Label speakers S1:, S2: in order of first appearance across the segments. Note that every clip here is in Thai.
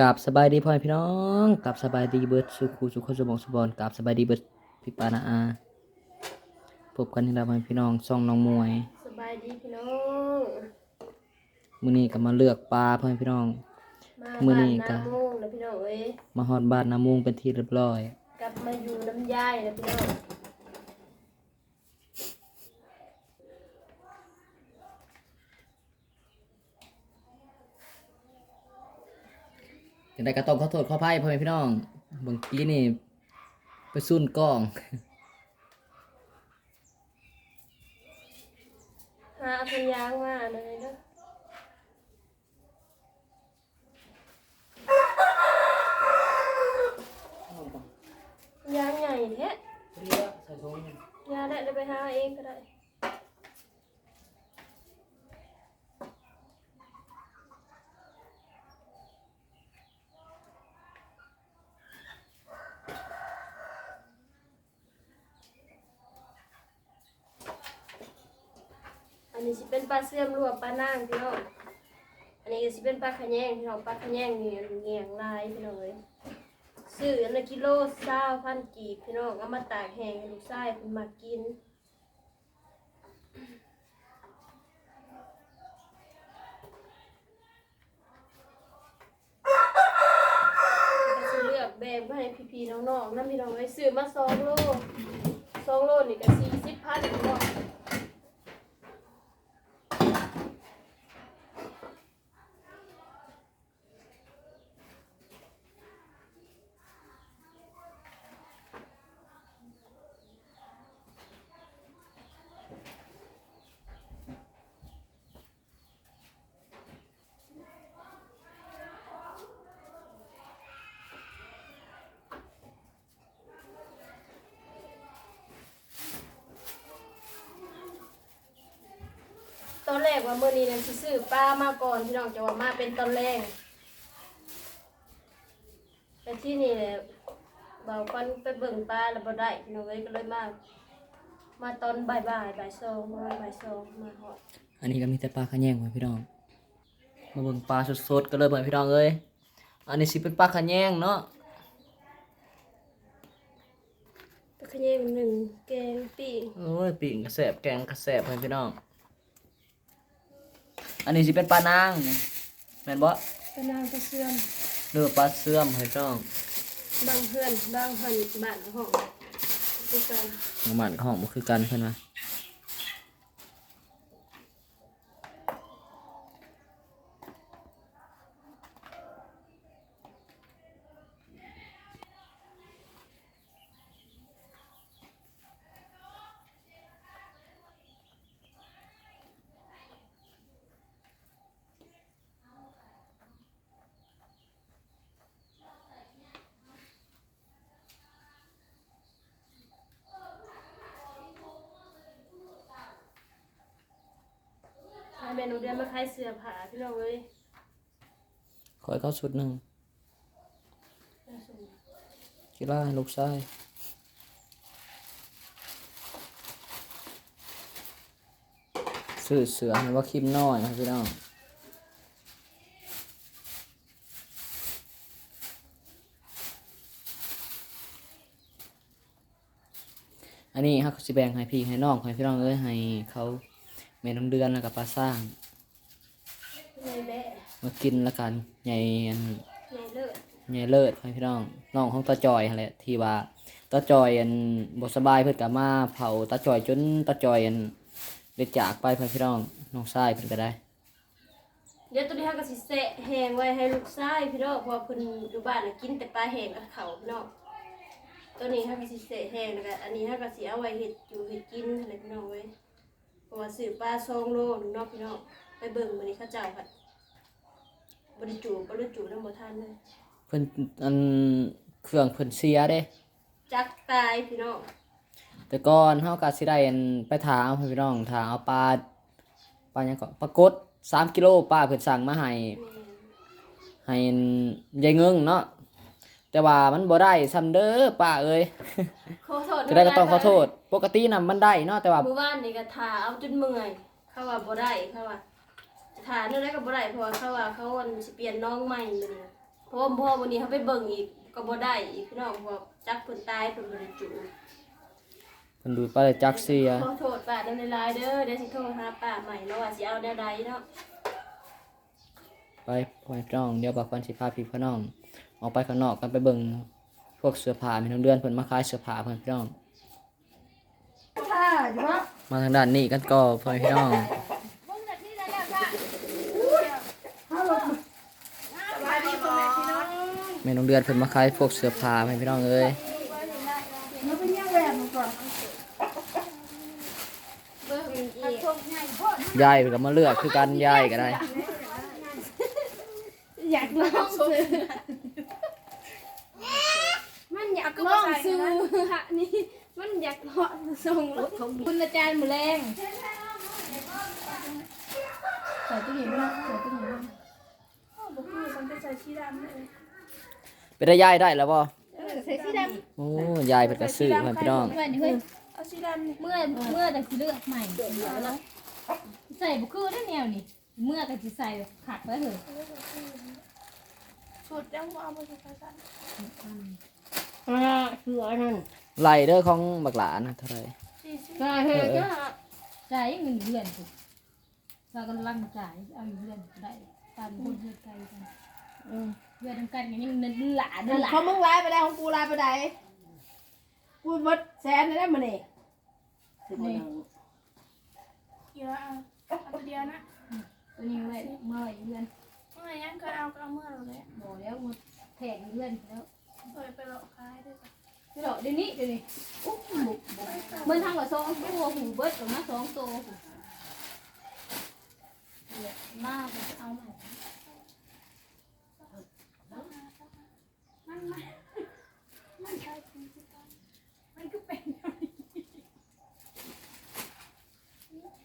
S1: กับสบายดีพ่อแม่พี่น้องกับสบายดีเบิร์ดสุขูสุขสมองสุบอลกับสบายดีเบิร์ดพี่ปานาอาพบกันที่เราพ่อแม่พี่น้องซ่องน้องมวย
S2: สบายดีพี่น้อง
S1: มื้อนี้ก็มาเลือกปลาพ่อแม่พี่น้อง
S2: มา
S1: มื้อ
S2: บ้าน
S1: นี้ก็
S2: น้ำมูงนะพี่น้องเอ้ย
S1: มาฮอดบ้านน้ำมุงเป็นที่เรียบร้อย
S2: กลับมาอยู่น้ำยายนะพี่น้อง
S1: จังไดก็ต้องขอโทษขออภัยพ่อแม่พี่น้องบางทีนี่ ไปซุ่นกล้อง
S2: หาพันยางมาเลยเด้อยางใหญ่แท้ยาได้เดี๋ยวไปหาเองก็ได้อั นี้สิเป็นปลาเสื่อมรวมปลานางพี่น้องอันนี้ก็สิเป็นปลาขะแยงพี่น้องปลาขะแยงนี่เงียงลายพี่น้องเอ้ยซื้ออันละกิโลเศร้าพันกีบพี่น้องเอามาตากแห้งให้ลูกชายเพิ่นมากินก็สิเลือกแบ่งให้พี่ๆน้องๆนั่นพี่น้องไว้ซื้อมาสองโลสองโลนี่ก็สี่สิบพันพี่น้องต อนแรกว่ามื้อนี้นั่นสิซื้อปลามาก่อนพี่น้องจะว่ามาเป็นตอนแรกแต่ที่นี่แหละเบาฟันไปเบิ่งปลาแล้วบ่ได้พี่น้องเอ้ยก็เลยมามาตอนบ่ายๆบ่ายสองประมาณบ่ายสองมาฮอด
S1: อันนี้ก็มีแต่ปลาขะแยงพ่อแม่พี่น้อง มาเบิ่งปลาสดๆกันเลยพ่อแม่พี่น้องเอ้ยอันนี้สิเป็นปลาขะแยงเนาะ
S2: ตะขะแยงหนึ่งแกงปิ้ง
S1: โอ้ยปิ่งกระแสบแกงกระแสบพ่อแม่พี่น้อง อันนี้สิเป็นปลานางนี่แม่นบ่
S2: ปลานางกระเสื่อม
S1: หรือว่าปลาเสื่อมพ่อแม่พี่น้อง
S2: บางเพื่อนบางหันบ้านห้องคือกัน
S1: น้ำมันของบ่คือกันเพิ่นว่า
S2: เมนูเดือนมาขายเสื้อผ้าพี่น้องเอ้ย
S1: ขอให้เขาสุดหนึ่งกีฬาให้ลูกชายซื้อเสือให้ว่าคิมน้อยครับพี่น้องอันนี้ครับสิแบ่งให้พี่ให้น้องให้พี่น้องเอ้ยให้เขา ม่น้องเดือนแล้วกับปลาสร้าง
S2: ในแม่
S1: มากินแล้วกันใหญ่อัน
S2: ในเลิศ
S1: ใหญ่เลิศให้พี่น้องน้องของตาจอยหั่นแหละที่ว่าตาจอยอันบ่สบายเพิ่นก็มาเผาตาจอยจนตาจอยอันได้จากไปเพิ่นพี่น้องน้องชายเพิ่นก็ได้
S2: เดี๋ยวตัวนี้เฮาก็สิแซะแห้งไว้ให้ลูกชายพี่น้องเพราะว่าเพิ่นอยู่บ้านน่ะกินแต่ปลาแห้งกับเขาวพี่น้องตัวนี้เฮาก็สิแซะแห้งแล้วก็อันนี้เฮาก็สิเอาไว้เฮ็ดอยู่เฮ็ดกินอะไรพี่น้องเว้ย เพราะว่าซื้อปลาซองโลนึงเนาะพี่น้องไปเบิ่งมื้อนี้เขาเจ้าค่ะบ่ได้จูบบ่ได้จูบนำบ่ทันเลย
S1: เพิ่นอันเครื่องเพิ่นเสียเด้
S2: จักตายพี่น้อง
S1: แต่ก่อนเฮาก็สิได้อันไปถาเอาให้พี่น้องถาเอาปลาปลาหยังก็ปลากด3กิโลป้าเพิ่นสั่งมาให้
S2: แม่น
S1: ให้อันยายเงิงเนาะ แต่ว่ามันบ่ได้ซ้ำเด้อป้าเอ้ย
S2: ขอโทษ
S1: ก็ได้ก็ต้องขอโทษ ปกติน่ะมันได้เนาะแต่ว่า
S2: เมื่อวานนี่ก็ทาเอาจนเมื่อยเขาว่าบ่ได้เขาว่าทาเนื่อได้ก็บ่ได้เพราะว่าเขาว่าเขาวันสิเปลี่ยนน้องใหม่มื้อนี้เพราะว่าพ่อวันนี้เขาไปเบิ่งอีกก็บ่ได้อีกพี่น้องเพราะจักเพิ่นตายเพิ่นบ่ได้จู
S1: เพิ่นดูดไปเลยจักเสีย
S2: ขอโทษป้าในไลน์เด้อเดี๋ยวสิโทรหาป้าใหม่เนาะว่าสิเอาแนวใดเนาะ
S1: ไปพ่อแม่พี่น้องเดี๋ยวบ่าวควันสิพาพี่พี่น้อง ออกไปข้างนอกกันไปเบิ่งพวกเสื้อผ้ามีน้องเดือนเพิ่นมาขายเสื้อผ้าเพิ่นพี่น้อง
S3: ค่ะอยู่ว่า
S1: มาทางด้านนี้กันก็พ่อแม่พี่น้อง
S3: ฮัลโหลสบายดีพ่อแม่พี่น้อง
S1: แม่น้องเดือนเพิ่นมาขายพวกเสื้อผ้าให้พี่น้องเอ้ย
S3: เราไปเยี่ยมแหวนมาก่อน
S2: เบิ่งอีก
S1: ยายเพิ่นก็มาเลือกคือกันยายก็ได้
S3: อยากลองซื้อ
S2: มันอยากลองซื้อฮะนี่มันอยากลองส่งรถของ
S3: คุณอาจารย์หมูแรงใส่ตู้เย็นนะใส่ตู้เย็นนะบอกคือฉันจะใส่ชีดำเลย
S1: ไปได้ยายได้แล้วบ่
S3: ใส่ชีด
S1: โอ้ยายเพิ่นก็ซื้อให้พี่น้อง
S4: เมื่อนี่เฮ้ยำ
S3: เอาชีดำนี่
S4: เมื่อเมื่อแต่คือเลือกใหม่ใส่บุคือได้แนวนี่เมื่อแต่สิใส่ขัดไว้เถอะ
S3: ชุดยังว่าเอาไปใส่กัน
S2: อ่าคืออันนั้น
S1: ไล่เด้อของบักหลานะเท่าไหร่
S3: สี่สิบ
S2: ก็เฮ็ดจ้ะ
S4: จ่ายเงินเดือนถูกเรากำลังจ่ายเอาอยู่เดือนก็ได้ตามคนเดือนไกลกันเดือนทำกันอย่างนี้มันหลาเดือนหลา
S3: เขามึงไล่ไปได้ของกูไล่ไปได้กูมดแสนได้มาเนี่ย
S4: นี่
S5: เยอะเอาเอาตัวเดียวนะ
S4: ตัวนี้ไว้เมื่อเดือน
S5: เมื่อยังก็เอาก็เอาเมื่อเราเลย
S4: บอกแล้วมันแทงเดือนแล้ว
S5: ดี๋ย
S4: วนี้เดี๋ยวนี้อุ๊บมันทำกับสองตัวหูเบิดออกมาสองตัวมากเอาใหม่
S5: มันมันมันใช่มันก็เป็นย่างนี้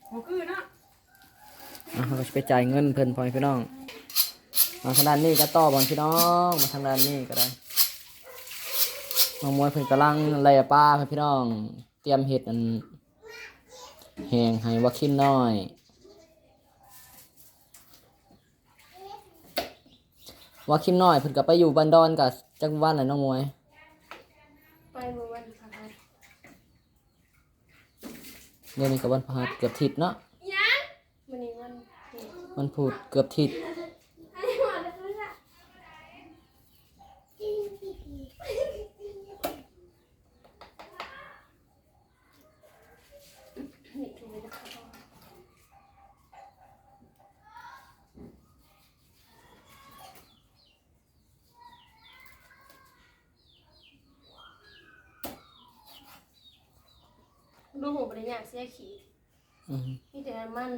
S5: โอ้คือเนาะ
S1: อะเราจะไปจ่ายเงินเพิ่นพอแม่พี่น้องมาทางด้านนี้ก็ต่อบ่พี่น้อง มาทางด้านนี้ก็ได้ น้องมวยเพิ่นกำลังไล่ปลาให้พี่น้อง เตรียมเห็ดอันแหงให้ว่าคิมน้อยว่าคิมน้อยเพิ่นก็ไปอยู่บ้านดอนกับจักรวาลแหละน้องมวย
S2: ไปเมื่อวันพฤหัส
S1: เดือนนี้ก็วันพฤหัสเกือบทิศเนาะ
S2: มื้อนี้วันเฮ็ด
S1: วันพุธเกือบทิศ
S2: นี่ถูกไหมนะคะ ลูกหูบ่ได้อยากเสียขี้
S1: อืม
S2: มีแต่น้ำมัน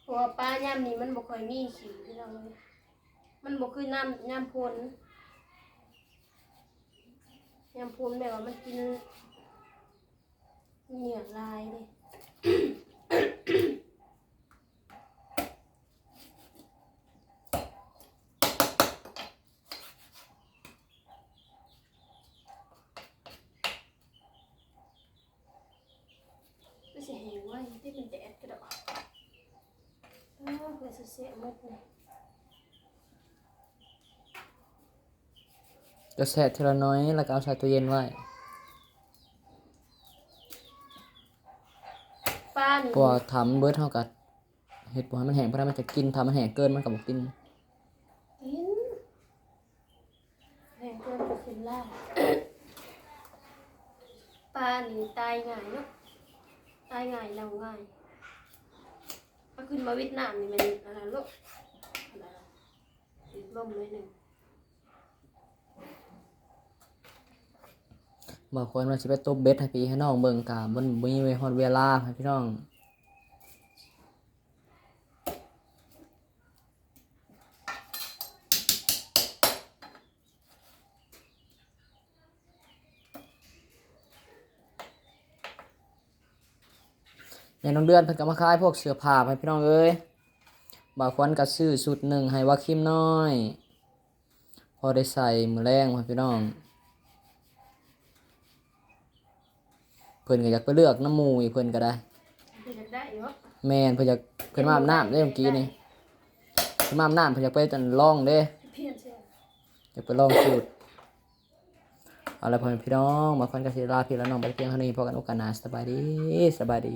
S2: เพราะว่าปลาย่ำนี้มันบ่ค่อยมีขี้พี่น้องเลยมันบ่คือน้ำย่ำพลย่ำพลแบบว่ามันกินเหนียวลายเลย ไม่ใช่แหงไว้ที่เป็นแดดกระดอกอ้าวเลยเสียหมดเลย
S1: ก็แช่ทีละน้อย แล้วก็เอาใส่ตู้เย็นไว้
S2: ปลานี่
S1: เพราะว่าทำเบิดเท่ากับเห็ดบ่ให้มันแห้งเพราะถ้ามันจะกินทำมันแห้งเกินมันก็บ่กิน
S2: เห็นแหงเกินไปขึ้นล่าปลานี่ตายง่ายเนาะ ตายง่ายเราง่ายถ้าขึ้นมาเวิดนามนี่มันอะไรลูกอะไรล่ะติดลมเลยหนึ่ง
S1: บางคนว่าสิไปตบเบ็ดให้พี่ให้น้องเบิ่งกาบนมีเวฮอดเวลาให้พี่น้อง อย่างน้องเดือนเพิ่นก็มาขายพวกเสื้อผ้าให้พี่น้องเอ้ยบางคนก็ซื้อชุดหนึ่งให้ว่าคิมน้อย พอได้ใส่มื้อแรงให้พี่น้อง เพิ่นก็อยากไปเลือกน้ำหมูอีกเพิ่นก็ได้
S2: คือจะได้เนาะ
S1: แม่นเพิ่นอยากเพิ่นมาอาบน้ำได้เมื่อกี้นี่พี่มาอำนาจเพิ่นอยากไปจันลองเด้
S3: เพี้ยนเช่
S1: อยากไปลองสูตรเอาละพ่อแม่พี่น้องมาควันกสิลาพี่และน้องไปเพียงเท่านี้พอกันโอกาสหน้าสบายดีสบายดี